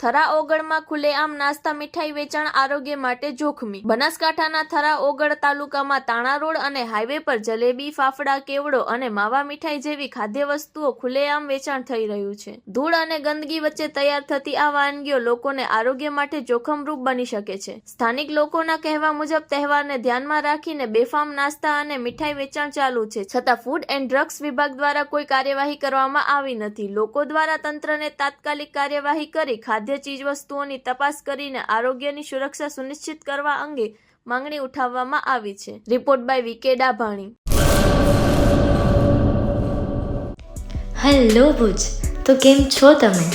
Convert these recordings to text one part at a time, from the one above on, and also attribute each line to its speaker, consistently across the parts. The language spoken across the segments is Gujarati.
Speaker 1: થરા ઓગળમાં ખુલ્લેઆમ નાસ્તા મીઠાઈ વેચાણ આરોગ્ય માટે જોખમી. બનાસકાંઠાના થરા ઓગળ તાલુકામાં તાણા રોડ અને હાઈવે પર જલેબી, ફાફડા, કેવડો અને માવા મીઠાઈ જેવી ખાદ્ય વસ્તુઓ ખુલ્લેઆમ વેચાણ થઈ રહ્યું છે. ધૂળ અને ગંદકી વચ્ચે તૈયાર થતી આ વાનગીઓ લોકોને આરોગ્ય માટે જોખમરૂપ બની શકે છે. સ્થાનિક લોકોના કહેવા મુજબ, તહેવારને ધ્યાનમાં રાખીને બેફામ નાસ્તા અને મીઠાઈ વેચાણ ચાલુ છે. છતાં ફૂડ એન્ડ ડ્રગ્સ વિભાગ દ્વારા કોઈ કાર્યવાહી કરવામાં આવી નથી. લોકો દ્વારા તંત્રને તાત્કાલિક કાર્યવાહી કરી ખાદ્ય ચીજવસ્તુઓની તપાસ કરીને આરોગ્યની સુરક્ષા સુનિશ્ચિત કરવા અંગે માંગણી ઉઠાવવામાં આવી છે. Report by V K Dabhani.
Speaker 2: Hello Bhuj, તો કેમ છો તમે?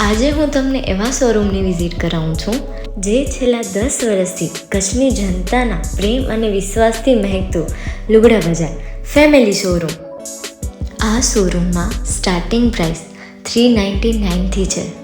Speaker 2: આજે હું તમને એવા શોરૂમની વિઝિટ કરાવું છું, જે છેલ્લા દસ વર્ષથી કચ્છની જનતાના પ્રેમ અને વિશ્વાસથી મહેકતું લુગડા બજાર ફેમિલી શોરૂમ. આ શોરૂમમાં સ્ટાર્ટિંગ પ્રાઇસ થ્રી નાઇન્ટી નાઇનથી છે.